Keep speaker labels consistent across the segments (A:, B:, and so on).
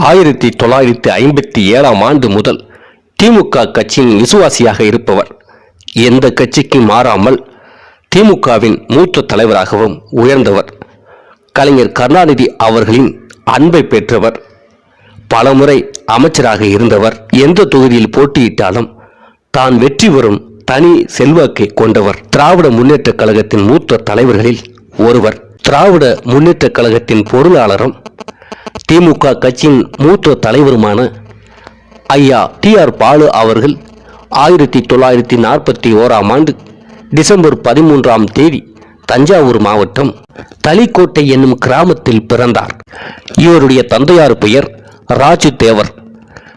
A: ஆயிரத்தி தொள்ளாயிரத்தி ஐம்பத்தி ஏழாம் ஆண்டு முதல் திமுக கட்சியின் விசுவாசியாக இருப்பவர். எந்த கட்சிக்கு மாறாமல் திமுகவின் மூத்த தலைவராகவும் உயர்ந்தவர். கலைஞர் கருணாநிதி அவர்களின் அன்பை பெற்றவர். பலமுறை அமைச்சராக இருந்தவர். எந்த தொகுதியில் போட்டியிட்டாலும் தான் வெற்றி பெறும் தனி செல்வாக்கை கொண்டவர். திராவிட முன்னேற்ற கழகத்தின் மூத்த தலைவர்களில் ஒருவர். திராவிட முன்னேற்ற கழகத்தின் பொருளாளரும் திமுக கட்சியின் மூத்த தலைவருமான ஐயா டி ஆர் பாலு அவர்கள் ஆயிரத்தி தொள்ளாயிரத்தி நாற்பத்தி ஓராம் ஆண்டு டிசம்பர் பதிமூன்றாம் தேதி தஞ்சாவூர் மாவட்டம் தளிக்கோட்டை என்னும் கிராமத்தில் பிறந்தார். இவருடைய தந்தையார் பெயர் ராஜு தேவர்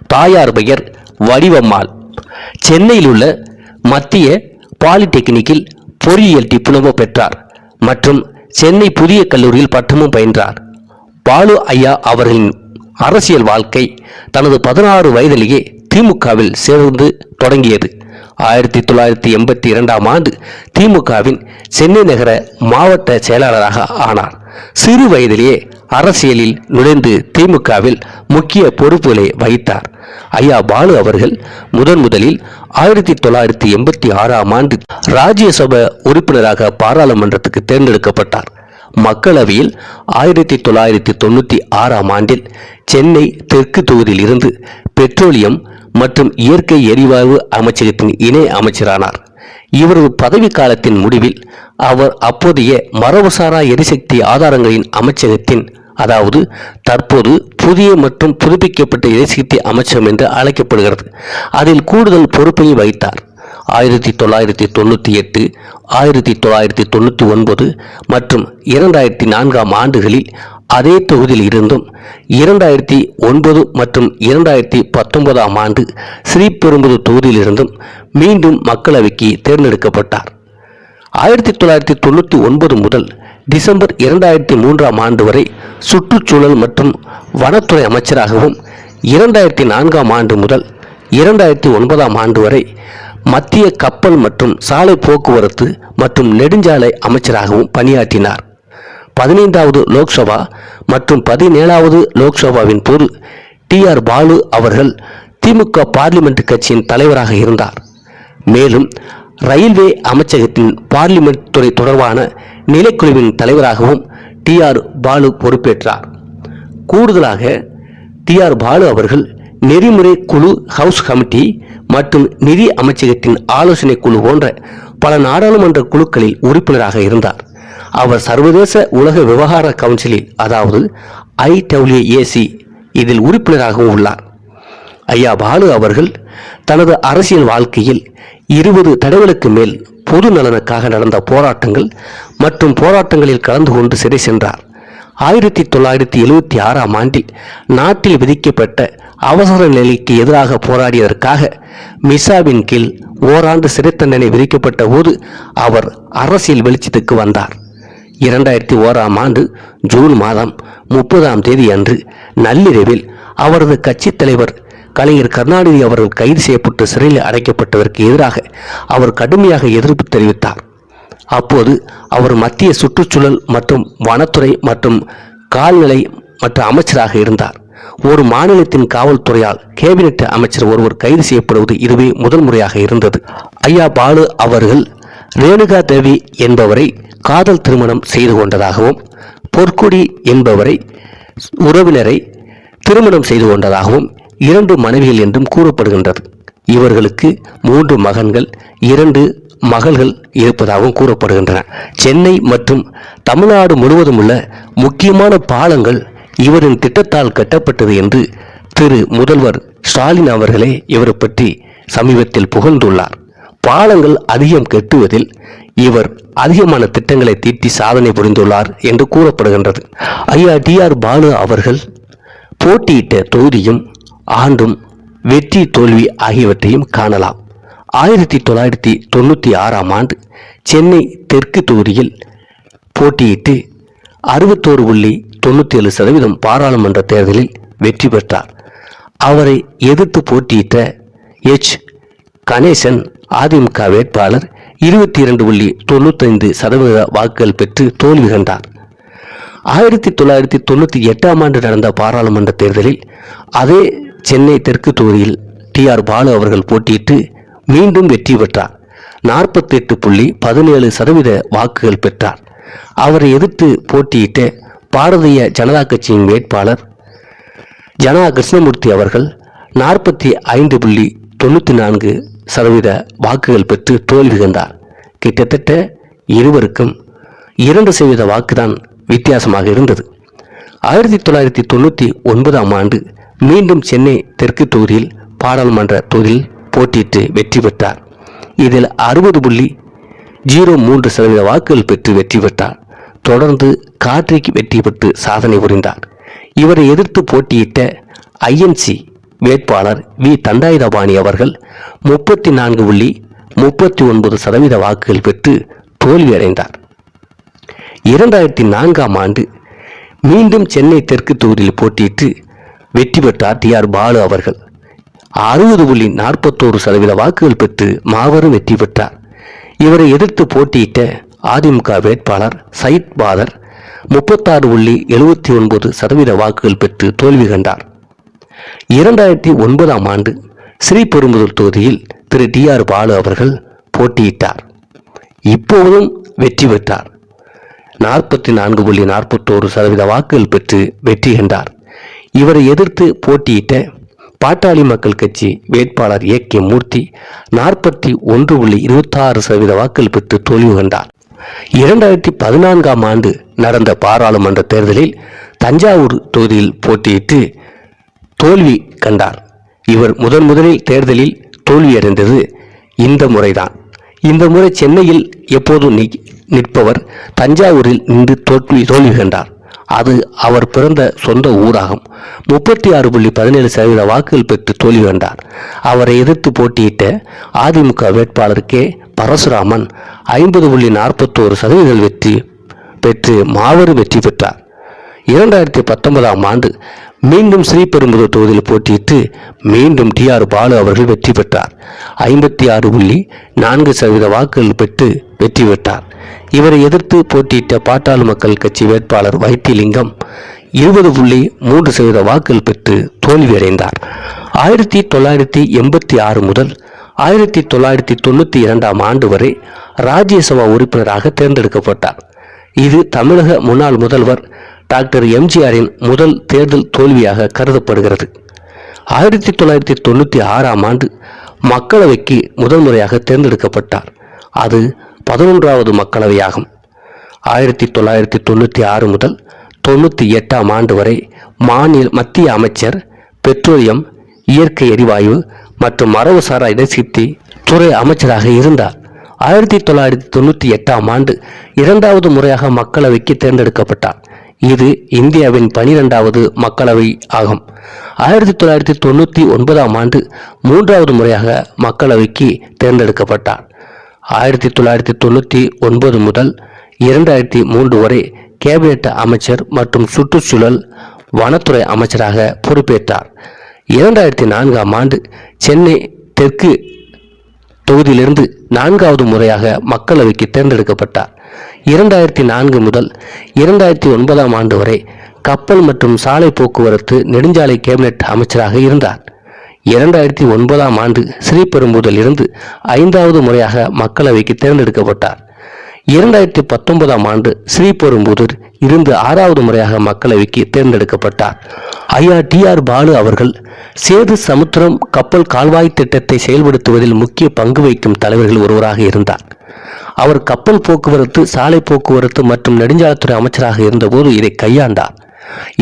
A: தாயார் பெயர் வடிவம்மாள். சென்னையில் உள்ள மத்திய பாலிடெக்னிக்கில் பொறியியல் டிப்ளமோ பெற்றார் மற்றும் சென்னை புதிய கல்லூரியில் பட்டமும் பயின்றார். பாலு ஐயா அவர்களின் அரசியல் வாழ்க்கை தனது பதினாறு வயதிலேயே திமுகவில் சேர்ந்து தொடங்கியது. ஆயிரத்தி தொள்ளாயிரத்தி எண்பத்தி இரண்டாம் ஆண்டு திமுகவின் சென்னை நகர மாவட்ட செயலாளராக ஆனார். சிறு வயதிலேயே அரசியலில் நுழைந்து திமுகவில் முக்கிய பொறுப்புகளை வகித்தார். ஐயா பாலு அவர்கள் முதன் முதலில் ஆயிரத்தி தொள்ளாயிரத்தி எண்பத்தி ஆறாம் ஆண்டு ராஜ்யசபா உறுப்பினராக பாராளுமன்றத்துக்கு தேர்ந்தெடுக்கப்பட்டார். மக்களவையில் ஆயிரத்தி தொள்ளாயிரத்தி தொண்ணூற்றி ஆறாம் ஆண்டில் சென்னை தெற்கு தொகுதியில் இருந்து பெட்ரோலியம் மற்றும் இயற்கை எரிவாயு அமைச்சகத்தின் இணை அமைச்சரானார். இவரது பதவி காலத்தின் முடிவில் அவர் அப்போதைய மரபுசாரா எரிசக்தி ஆதாரங்களின் அமைச்சகத்தின் அதாவது தற்போது புதிய மற்றும் புதுப்பிக்கப்பட்ட எரிசக்தி அமைச்சகம் என்று அழைக்கப்படுகிறது. அதில் கூடுதல் பொறுப்பையும் வகித்தார். ஆயிரத்தி தொள்ளாயிரத்தி தொண்ணூற்றி எட்டு ஆயிரத்தி தொள்ளாயிரத்தி தொண்ணூற்றி ஒன்பது மற்றும் இரண்டாயிரத்தி நான்காம் ஆண்டுகளில் அதே தொகுதியில் இருந்தும் இரண்டாயிரத்தி ஒன்பது மற்றும் இரண்டாயிரத்தி பத்தொன்பதாம் ஆண்டு ஸ்ரீபெரும்புதூர் தொகுதியிலிருந்தும் மீண்டும் மக்களவைக்கு தேர்ந்தெடுக்கப்பட்டார். ஆயிரத்தி தொள்ளாயிரத்தி தொண்ணூற்றி ஒன்பது முதல் டிசம்பர் இரண்டாயிரத்தி மூன்றாம் ஆண்டு வரை சுற்றுச்சூழல் மற்றும் வனத்துறை அமைச்சராகவும் இரண்டாயிரத்தி நான்காம் ஆண்டு முதல் இரண்டாயிரத்தி ஒன்பதாம் ஆண்டு வரை மத்திய கப்பல் மற்றும் சாலை போக்குவரத்து மற்றும் நெடுஞ்சாலை அமைச்சராகவும் பணியாற்றினார். பதினைந்தாவது லோக்சபா மற்றும் பதினேழாவது லோக்சபாவின் போது டி ஆர் பாலு அவர்கள் திமுக பார்லிமெண்ட் கட்சியின் தலைவராக இருந்தார். மேலும் ரயில்வே அமைச்சகத்தின் பார்லிமெண்ட் துறை தொடர்பான நிலைக்குழுவின் தலைவராகவும் டி ஆர் பாலு பொறுப்பேற்றார். கூடுதலாக டி ஆர் பாலு அவர்கள் நெறிமுறை குழு ஹவுஸ் கமிட்டி மற்றும் நிதி அமைச்சகத்தின் ஆலோசனை குழு போன்ற பல நாடாளுமன்ற குழுக்களில் உறுப்பினராக இருந்தார். அவர் சர்வதேச உலக விவகார கவுன்சிலில் அதாவது ஐடபிள்யூஏசி இதில் உறுப்பினராகவும் உள்ளார். ஐயா பாலு அவர்கள் தனது அரசியல் வாழ்க்கையில் இருபது தடவைகளுக்கு மேல் பொது நலனுக்காக நடந்த போராட்டங்கள் மற்றும் போராட்டங்களில் கலந்து கொண்டு சிறை சென்றார். ஆயிரத்தி தொள்ளாயிரத்தி எழுபத்தி ஆறாம் ஆண்டில் நாட்டில் விதிக்கப்பட்ட அவசர நிலைக்கு எதிராக போராடியதற்காக மிசாவின் கீழ் ஓராண்டு சிறை தண்டனை விதிக்கப்பட்ட போது அவர் அரசியல் வெளிச்சத்துக்கு வந்தார். இரண்டாயிரத்தி ஓராம் ஆண்டு ஜூன் மாதம் முப்பதாம் தேதி அன்று நள்ளிரவில் அவரது கட்சித் தலைவர் கலைஞர் கருணாநிதி அவர்கள் கைது செய்யப்பட்டு சிறையில் அடைக்கப்பட்டதற்கு எதிராக அவர் கடுமையாக எதிர்ப்பு தெரிவித்தார். அப்போது அவர் மத்திய சுற்றுச்சூழல் மற்றும் வனத்துறை மற்றும் கால்நிலை மற்ற அமைச்சராக இருந்தார். ஒரு மாநிலத்தின் காவல்துறையால் கேபினெட் அமைச்சர் ஒருவர் கைது செய்யப்படுவது இதுவே முதல் முறையாக இருந்தது. ஐயா பாலு அவர்கள் ரேணுகா தேவி என்பவரை காதல் திருமணம் செய்து கொண்டதாகவும் பொற்குடி என்பவரை உறவினரை திருமணம் செய்து கொண்டதாகவும் இரண்டு மனைவிகள் என்றும் கூறப்படுகின்றது. இவர்களுக்கு மூன்று மகன்கள் இரண்டு மகள்கள் இருப்பதாகவும் கூறப்படுகின்றன. சென்னை மற்றும் தமிழ்நாடு முழுவதும் உள்ள முக்கியமான பாலங்கள் இவரின் திட்டத்தால் கட்டப்பட்டது என்று திரு. முதல்வர் ஸ்டாலின் அவர்களே இவரை பற்றி சமீபத்தில் புகழ்ந்துள்ளார். பாலங்கள் அதிகம் கட்டுவதில் இவர் அதிகமான திட்டங்களை தீட்டி சாதனை புரிந்துள்ளார் என்று கூறப்படுகின்றது. ஐயா டி ஆர் பாலு அவர்கள் போட்டியிட்ட தொகுதியும் ஆண்டும் வெற்றி தோல்வி ஆகியவற்றையும் காணலாம். ஆயிரத்தி தொள்ளாயிரத்தி தொண்ணூற்றி ஆறாம் ஆண்டு சென்னை தெற்கு தொகுதியில் போட்டியிட்டு அறுபத்தோரு புள்ளி தொண்ணூத்தி ஏழு சதவீதம் பாராளுமன்ற தேர்தலில் வெற்றி பெற்றார். அவரை எதிர்த்து போட்டியிட்ட எச். கணேசன் அதிமுக வேட்பாளர் இருபத்தி இரண்டு புள்ளி தொண்ணூத்தைந்து சதவீத வாக்குகள் பெற்று தோல்வி கண்டார். ஆயிரத்தி தொள்ளாயிரத்தி தொண்ணூற்றி எட்டாம் ஆண்டு நடந்த பாராளுமன்ற தேர்தலில் அதே சென்னை தெற்கு தொகுதியில் டி. ஆர். பாலு அவர்கள் போட்டியிட்டு மீண்டும் வெற்றி பெற்றார். நாற்பத்தி எட்டு புள்ளி பதினேழு சதவீத வாக்குகள் பெற்றார். அவரை எதிர்த்து போட்டியிட்ட பாரதிய ஜனதா கட்சியின் வேட்பாளர் ஜனதா கிருஷ்ணமூர்த்தி அவர்கள் நாற்பத்தி ஐந்து புள்ளி தொண்ணூற்றி நான்கு சதவீத வாக்குகள் பெற்று தோல்வி கண்டார் கிட்டத்தட்ட இருவருக்கும் இரண்டு சதவீத வாக்குதான் வித்தியாசமாக இருந்தது. ஆயிரத்தி தொள்ளாயிரத்தி தொண்ணூற்றி ஒன்பதாம் ஆண்டு மீண்டும் சென்னை தெற்கு தொகுதியில் பாராளுமன்ற தொகுதியில் போட்டியிட்டு வெற்றி பெற்றார். இதில் அறுபது புள்ளி ஜீரோ மூன்று சதவீத வாக்குகள் பெற்று வெற்றி பெற்றார். தொடர்ந்து காற்றைக்கு வெற்றி பெற்று சாதனை புரிந்தார். இவரை எதிர்த்து போட்டியிட்ட ஐஎன்சி வேட்பாளர் வி. தண்டாயுதபாணி அவர்கள் முப்பத்தி நான்கு புள்ளி முப்பத்தி ஒன்பது சதவீத வாக்குகள் பெற்று தோல்வியடைந்தார். இரண்டாயிரத்தி நான்காம் ஆண்டு மீண்டும் சென்னை தெற்கு தொகுதியில் போட்டியிட்டு வெற்றி பெற்றார் டி. ஆர். பாலு அவர்கள். அறுபது புள்ளி நாற்பத்தோரு சதவீத வாக்குகள் பெற்று மாபெரும் வெற்றி பெற்றார். இவரை எதிர்த்து போட்டியிட்ட அதிமுக வேட்பாளர் சயித் பாதர் முப்பத்தாறு புள்ளி எழுபத்தி ஒன்பது சதவீத வாக்குகள் பெற்று தோல்வி கண்டார். இரண்டாயிரத்தி ஒன்பதாம் ஆண்டு ஸ்ரீபெரும்புதூர் தொகுதியில் திரு டி ஆர் பாலு அவர்கள் போட்டியிட்டார். இப்போதும் வெற்றி பெற்றார். நாற்பத்தி நான்கு புள்ளி நாற்பத்தோரு சதவீத வாக்குகள் பெற்று வெற்றி கண்டார். இவரை எதிர்த்து போட்டியிட்ட பாட்டாளி மக்கள் கட்சி வேட்பாளர் ஏ கே மூர்த்தி நாற்பத்தி ஒன்று புள்ளி இருபத்தாறு சதவீத வாக்குகள் பெற்று தோல்வி கண்டார். இரண்டாயிரத்தி பதினான்காம் ஆண்டு நடந்த பாராளுமன்ற தேர்தலில் தஞ்சாவூர் தொகுதியில் போட்டியிட்டு தோல்வி கண்டார். இவர் முதன் முதலில் தேர்தலில் தோல்வியடைந்தது இந்த முறைதான். இந்த முறை சென்னையில் எப்போதும் நி- நிற்பவர்? தஞ்சாவூரில் நின்று தோல்வி தோல்வி கண்டார். அது அவர் பிறந்த சொந்த ஊராகும். முப்பத்தி ஆறு புள்ளி பதினேழு சதவீத வாக்குகள் பெற்று தோல்வி கண்டார். அவரை எதிர்த்து போட்டியிட்ட அதிமுக வேட்பாளர் கே. பரசுராமன் ஐம்பது புள்ளி நாற்பத்தோரு சதவீதம் வெற்றி பெற்று மாபெரும் வெற்றி பெற்றார். இரண்டாயிரத்தி பத்தொன்பதாம் ஆண்டு மீண்டும் ஸ்ரீபெரும்புதூர் தொகுதியில் போட்டியிட்டு மீண்டும் டி ஆர் பாலு அவர்கள் வெற்றி பெற்றார். ஐம்பத்தி ஆறு புள்ளி நான்கு சதவீத வாக்குகள் பெற்று வெற்றி பெற்றார். இவரை எதிர்த்து போட்டியிட்ட பாட்டாளி மக்கள் கட்சி வேட்பாளர் வைத்திலிங்கம் இருபது புள்ளி மூன்று சதவீத வாக்குகள் பெற்று தோல்வியடைந்தார். ஆயிரத்தி தொள்ளாயிரத்தி எண்பத்தி ஆறு முதல் ஆயிரத்தி தொள்ளாயிரத்தி தொண்ணூற்றி இரண்டாம் ஆண்டு வரை ராஜ்யசபா உறுப்பினராக தேர்ந்தெடுக்கப்பட்டார். இது தமிழக முன்னாள் முதல்வர் டாக்டர் எம்ஜிஆரின் முதல் தேர்தல் தோல்வியாக கருதப்படுகிறது. ஆயிரத்தி தொள்ளாயிரத்தி தொண்ணூற்றி ஆறாம் ஆண்டு மக்களவைக்கு முதல் முறையாக தேர்ந்தெடுக்கப்பட்டார். அது பதினொன்றாவது மக்களவையாகும். ஆயிரத்தி தொள்ளாயிரத்தி தொண்ணூற்றி ஆறு முதல் தொண்ணூற்றி எட்டாம் ஆண்டு வரை மாநில மத்திய அமைச்சர் பெட்ரோலியம் இயற்கை எரிவாயு மற்றும் மரபுசாரா இடைசித்தி துறை அமைச்சராக இருந்தார். ஆயிரத்தி தொள்ளாயிரத்தி தொண்ணூற்றி எட்டாம் ஆண்டு இரண்டாவது முறையாக மக்களவைக்கு தேர்ந்தெடுக்கப்பட்டார். இது இந்தியாவின் பனிரெண்டாவது மக்களவை ஆகும். ஆயிரத்தி தொள்ளாயிரத்தி தொண்ணூற்றி ஒன்பதாம் ஆண்டு மூன்றாவது முறையாக மக்களவைக்கு தேர்ந்தெடுக்கப்பட்டார். ஆயிரத்தி தொள்ளாயிரத்தி தொண்ணூற்றி ஒன்பது முதல் இரண்டாயிரத்தி மூன்று வரை கேபினெட் அமைச்சர் மற்றும் சுற்றுச்சூழல் வனத்துறை அமைச்சராக பொறுப்பேற்றார். இரண்டாயிரத்தி நான்காம் ஆண்டு சென்னை தெற்கு தொகுதியிலிருந்து நான்காவது முறையாக மக்களவைக்கு தேர்ந்தெடுக்கப்பட்டார். இரண்டாயிரத்தி நான்கு முதல் இரண்டாயிரத்தி ஒன்பதாம் ஆண்டு வரை கப்பல் மற்றும் சாலை போக்குவரத்து நெடுஞ்சாலை கேபினெட் அமைச்சராக இருந்தார். இரண்டாயிரத்தி ஒன்பதாம் ஆண்டு ஸ்ரீபெரும்புதலில் இருந்து ஐந்தாவது முறையாக மக்களவைக்கு தேர்ந்தெடுக்கப்பட்டார். இரண்டாயிரத்தி பத்தொன்பதாம் ஆண்டு ஸ்ரீபெரும்புதூர் இருந்து ஆறாவது முறையாக மக்களவைக்கு தேர்ந்தெடுக்கப்பட்டார். ஐயா டி ஆர் பாலு அவர்கள் சேது சமுத்திரம் கப்பல் கால்வாய் திட்டத்தை செயல்படுத்துவதில் முக்கிய பங்கு வகிக்கும் தலைவர்கள் ஒருவராக இருந்தார். அவர் கப்பல் போக்குவரத்து சாலை போக்குவரத்து மற்றும் நெடுஞ்சாலைத்துறை அமைச்சராக இருந்தபோது இதை கையாண்டார்.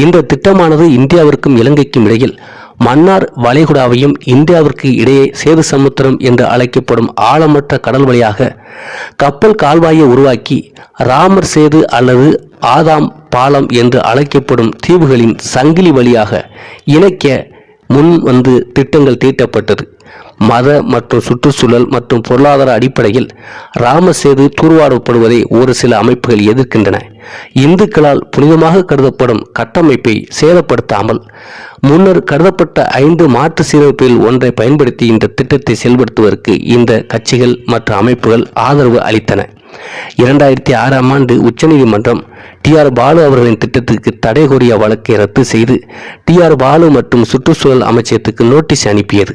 A: இந்த திட்டமானது இந்தியாவிற்கும் இலங்கைக்கும் இடையில் மன்னார் வளைகுடாவையும் இந்தியாவிற்கு இடையே சேது சமுத்திரம் என்று அழைக்கப்படும் ஆழமற்ற கடல் வழியாக கப்பல் கால்வாயை உருவாக்கி ராமர் சேது அல்லது ஆதாம் பாலம் என்று அழைக்கப்படும் தீவுகளின் சங்கிலி வழியாக இணைக்க முன் வந்து திட்டங்கள் தீட்டப்பட்டது. மத மற்றும் சுற்றுச்சூழல் மற்றும் பொருளாதார அடிப்படையில் ராமசேது தூர்வாடப்படுவதை ஒரு சில அமைப்புகள் எதிர்க்கின்றன. இந்துக்களால் புனிதமாக கருதப்படும் கட்டமைப்பை சேதப்படுத்தாமல் முன்னர் கருதப்பட்ட ஐந்து மாற்று சீரமைப்பில் ஒன்றை பயன்படுத்தி இந்த திட்டத்தை செயல்படுத்துவதற்கு இந்த கட்சிகள் மற்றும் அமைப்புகள் ஆதரவு அளித்தன. இரண்டாயிரத்தி ஆறாம் ஆண்டு உச்சநீதிமன்றம் டி ஆர் பாலு அவர்களின் திட்டத்திற்கு தடை கோரிய வழக்கை ரத்து செய்து டி ஆர் பாலு மற்றும் சுற்றுச்சூழல் அமைச்சகத்துக்கு நோட்டீஸ் அனுப்பியது.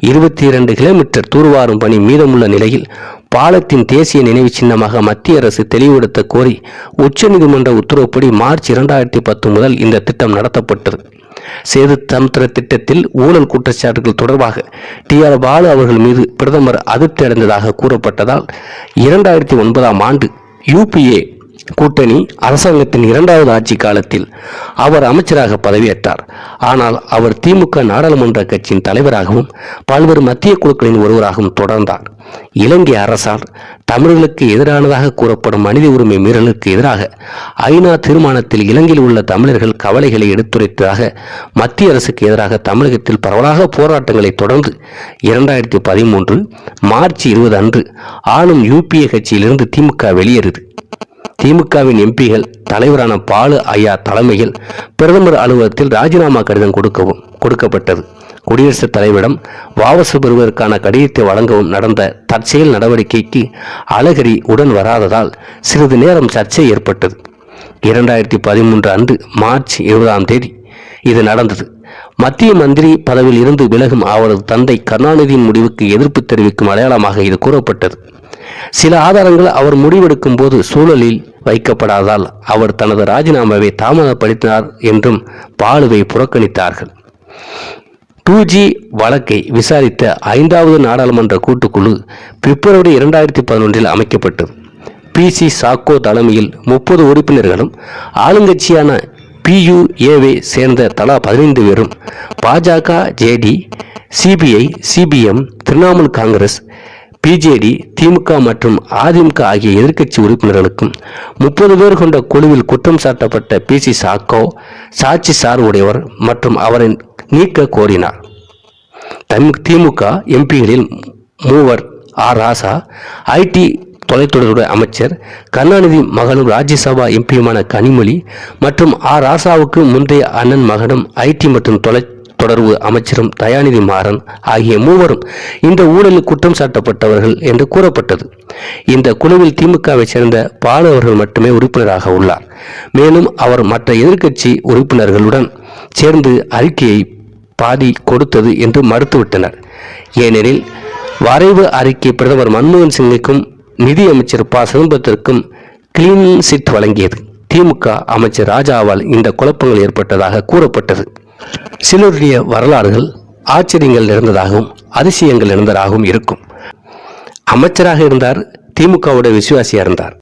A: இருபத்தி இரண்டு கிலோமீட்டர் தூர்வாரும் பணி மீதமுள்ள நிலையில் பாலத்தின் தேசிய நினைவு சின்னமாக மத்திய அரசு தெளிவுபடுத்த கோரி உச்சநீதிமன்ற உத்தரவுப்படி மார்ச் இரண்டாயிரத்தி பத்து முதல் இந்த திட்டம் நடத்தப்பட்டது. சேது சமுத்திர திட்டத்தில் ஊழல் குற்றச்சாட்டுகள் தொடர்பாக டி ஆர் பாலு அவர்கள் மீது பிரதமர் அதிருப்தி அடைந்ததாக கூறப்பட்டதால் இரண்டாயிரத்தி ஒன்பதாம் ஆண்டு யூபிஏ கூட்டணி அரசாங்கத்தின் இரண்டாவது ஆட்சி காலத்தில் அவர் அமைச்சராக பதவியேற்றார். ஆனால் அவர் திமுக நாடாளுமன்ற கட்சியின் தலைவராகவும் பல்வேறு மத்திய குழுக்களின் ஒருவராகவும் தொடர்ந்தார். இலங்கை அரசால் தமிழர்களுக்கு எதிரானதாக கூறப்படும் மனித உரிமை மீறலுக்கு எதிராக ஐநா தீர்மானத்தில் இலங்கையில் உள்ள தமிழர்கள் கவலைகளை எடுத்துரைத்ததாக மத்திய அரசுக்கு எதிராக தமிழகத்தில் பரவலாக போராட்டங்களை தொடர்ந்து இரண்டாயிரத்தி பதிமூன்று மார்ச் இருபது அன்று ஆளும் யூபிஏ கட்சியிலிருந்து திமுக வெளியேறுது திமுகவின் எம்பிகள் தலைவரான பாலு ஐயா தலைமையில் பிரதமர் அலுவலகத்தில் ராஜினாமா கடிதம் கொடுக்கவும் கொடுக்கப்பட்டது. குடியரசுத் தலைவரிடம் வாபசு பெறுவதற்கான கடிதத்தை வழங்கவும் நடந்த தற்செயல் நடவடிக்கைக்கு அழகிரி உடன் வராததால் சிறிது நேரம் சர்ச்சை ஏற்பட்டது. இரண்டாயிரத்தி பதிமூன்று அன்று மார்ச் இருபதாம் தேதி இது நடந்தது. மத்திய மந்திரி பதவியில் இருந்து விலகும் அவரது தந்தை கருணாநிதியின் முடிவுக்கு எதிர்ப்பு தெரிவிக்கும் அடையாளமாக இது கூறப்பட்டது. சில ஆதாரங்கள் அவர் முடிவெடுக்கும் போது சூழலில் வைக்கப்படாதால் அவர் தனது ராஜினாமாவை தாமதப்படுத்தினார் என்றும் பாலுவை புறக்கணித்தார்கள். டூ ஜி வழக்கை விசாரித்த ஐந்தாவது நாடாளுமன்ற கூட்டுக்குழு பிப்ரவரி இரண்டாயிரத்தி பதினொன்றில் அமைக்கப்பட்டு பி. சி. சாக்கோ தலைமையில் முப்பது உறுப்பினர்களும் ஆளுங்கட்சியான பியுஏவை சேர்ந்த தலா பதினைந்து பேரும் பாஜக JD CPI CPM Trinamool Congress BJD திமுக மற்றும் அதிமுக ஆகிய எதிர்க்கட்சி உறுப்பினர்களுக்கும் முப்பது பேர் கொண்ட குழுவில் குற்றம் சாட்டப்பட்ட பி. சி. சாக்கோ சாட்சி சார்புடையவர் மற்றும் அவரை நீக்க கோரினார். திமுக எம்பிகளில் மூவர் ஆர். ராசா ஐடி தொலைத்தொடர்புடைய அமைச்சர் கருணாநிதி மகனும் ராஜ்யசபா எம்பியுமான கனிமொழி மற்றும் ஆர். ராசாவுக்கு முந்தைய அண்ணன் மகனும் ஐடி மற்றும் தொலை தொடர்பு அமைச்சரும் தயாநிதி மாறன் ஆகிய மூவரும் இந்த ஊழலில் குற்றம் சாட்டப்பட்டவர்கள் என்று கூறப்பட்டது. இந்த குழுவில் திமுகவை சேர்ந்த பாலு அவர்கள் மட்டுமே உறுப்பினராக உள்ளார். மேலும் அவர் மற்ற எதிர்க்கட்சி உறுப்பினர்களுடன் சேர்ந்து அறிக்கையை பாதி கொடுத்தது என்று மறுத்துவிட்டனர். ஏனெனில் வரைவு அறிக்கை பிரதமர் மன்மோகன் சிங்குக்கும் நிதி அமைச்சர் ப. சிதம்பரத்திற்கும் கிளீன் சிட் வழங்கியது. திமுக அமைச்சர் ராஜாவால் இந்த குழப்பங்கள் ஏற்பட்டதாக கூறப்பட்டது. சிலருடைய வரலாறுகள் ஆச்சரியங்கள் இருந்ததாகவும் அதிசயங்கள் இருந்ததாகவும் இருக்கும். அமைச்சராக இருந்தார் திமுகவுடைய விசுவாசியா இருந்தார்.